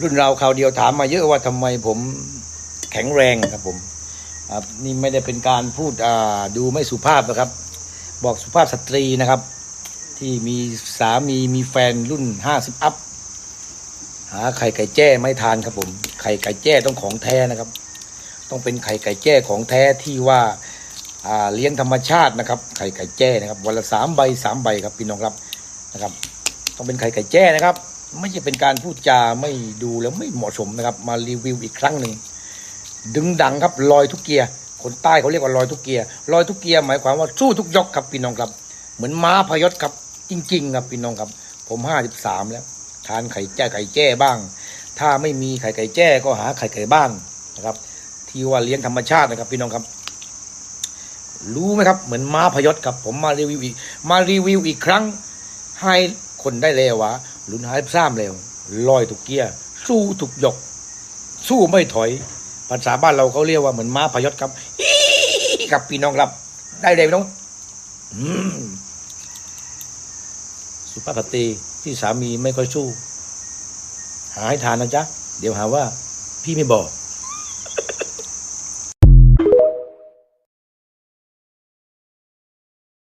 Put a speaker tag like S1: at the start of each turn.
S1: รุ่นเราคราวเดียวถามมาเยอะว่าทำไมผมแข็งแรงครับผมครับนี่ไม่ได้เป็นการพูดดูไม่สุภาพนะครับ บอกสุภาพสตรีนะครับ ที่มีสามีมีแฟนรุ่นห้าสิบอัพหาไข่ไก่แจ้ไม่ทานครับผมไข่ไก่แจ้ต้องของแท้นะครับ ต้องเป็นไข่ไก่แจ้ของแท้ที่ว่าอ่าเลี้ยงธรรมชาตินะครับ ไข่ไก่แจ้นะครับวันละสามใบสามใบครับพี่น้องครับนะครับ ต้องเป็นไข่ไก่แจ้นะครับ ไม่ใช่เป็นการพูดจาไม่ดูแล้วไม่เหมาะสมนะครับ มารีวิวอีกครั้งหนึ่งดึงดังครับลอยทุกเกียร์คนใต้เขาเรียกว่าลอยทุกเกียร์ลอยทุกเกียร์หมายความว่าสู้ทุกยกครับพี่น้องครับ เหมือนม้าพยศครับจริง ๆ ครับพี่น้องครับ ผมห้าสิบสามแล้วทานไข่แจ้ไก่แจ้บ้าง ถ้าไม่มีไข่ไก่แจ้ก็หาไข่ไก่บ้างนะครับ ที่ว่าเลี้ยงธรรมชาตินะครับ พี่น้องครับ รู้ไหมครับ เหมือนม้าพยศครับ ผมมารีวิวอีกมารีวิวอีกครั้งให้ คนได้เลยวะลุนหายซ้ำแล้วลอยทุกเกียร์สู้ทุกยก สู้ไม่ถอย ภาษาบ้านเราเขาเรียกว่าเหมือนม้าพยศครับอี๋ครับพี่น้องครับ ได้เลยน้องอสุภาพสตรีที่สามีไม่ค่อยสู้ หาให้ทานนะจ๊ะ เดี๋ยวหาว่า พี่ไม่บอก